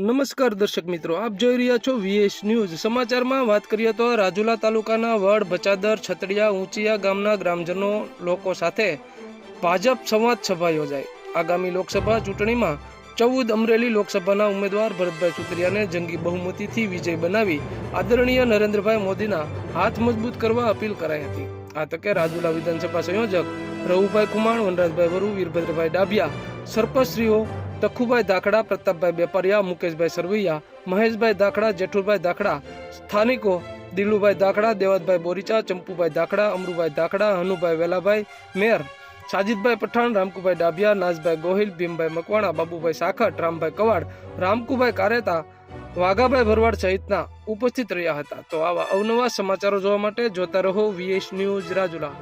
નમસ્કાર દર્શક મિત્રો, આપ જોઈ રહ્યા છો વીએસ ન્યૂઝ સમાચારમાં વાત કરીએ તો રાજુલા તાલુકાના વડ, બચાદર, છતડિયા, ઊંચિયા ગામના ગ્રામજનો લોકો સાથે ભાજપ સંવાદ સભા યોજાઈ. આગામી લોકસભા ચૂંટણીમાં ચૌદ અમરેલી લોકસભાના ઉમેદવાર ભરતભાઈ સુતરિયાને જંગી બહુમતીથી વિજય બનાવી આદરણીય નરેન્દ્રભાઈ મોદીના હાથ મજબૂત કરવા અપીલ કરાઈ હતી. આ તકે રાજુલા વિધાનસભા સંયોજક રઘુભાઈ કુમાર, વનરાજભાઈ વરુ, વીરભદ્રભાઈ ડાભિયા, સરપંચશ્રીઓ તખુભાઈ દાખડા, પ્રતાપભાઈ બેપારિયા, મુકેશભાઈ સરવૈયા, મહેશભાઈ દાખડા, જેઠુભાઈ દાખડા, સ્થાનિકો દિલુભાઈ દાખડા દેવતભાઈ બોરીચા, ચંપુભાઈ દાખડા, અમરુભાઈ દાખડા, હનુભાઈ વેલાભાઈ, મેયર સાજિદભાઈ પઠાણ, રામકુભાઈ ડાભિયા નાઝભાઈ ગોહિલ, ભીમભાઈ મકવાણા, બાબુભાઈ સાખટ, રામભાઈ કવાડ, રામકુભાઈ કારેતા, વાઘાભાઈ ભરવાડ સહિતના ઉપસ્થિત રહ્યા હતા. તો આવા અવનવા સમાચારો જોવા માટે જોતા રહો વીએસ ન્યૂઝ રાજુલા.